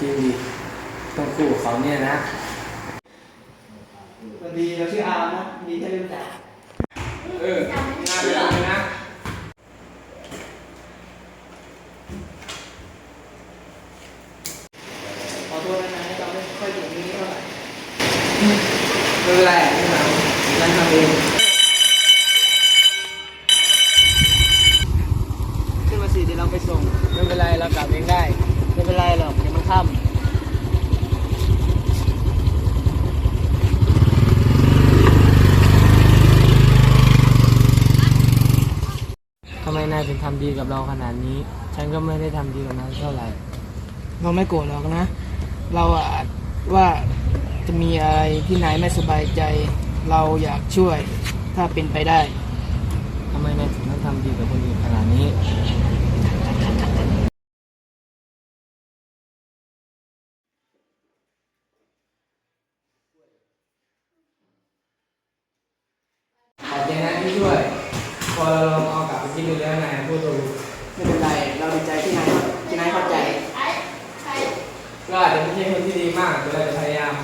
คู่กับเขาเนี่ยนะสวัสดีเราชื่ออาร์มนะดีที่ได้รู้จักเออน่าไปทำเลยนะขอโทษนะนะเราไม่ค่อยถึงนี้เท่าไหร่ไม่เป็นไรไม่เป็นไรฉันทำเองขึ้นมาสิเดี๋ยวเราไปส่งไม่เป็นไรเรากลับเองได้ไม่เป็นไร หรอกเดี๋ยวมันค่ทำไมนายถึงทำดีกับเราขนาดนี้ ฉันก็ไม่ได้ทำดีกับนายเท่าไหร่ำเราไม่โกรธหรอกนะ เราอาจว่าจะมีอะไรที่นายไม่สบายใจ เราอยากช่วยถ้าเป็นไปได้ ทำไมนายถึงต้องทำดีกับคนอื่นขนาดนี้ ขอบ ใจนะที่ช่วย พอเราลองเอากลับไปคิดดูแล้วนายพูดถูกไม่เป็นไร เราดีใจที่นายที่นายเข้าใจ ก็อาจจะไม่ใช่คนที่ดีมากแต่เราจะพยายาม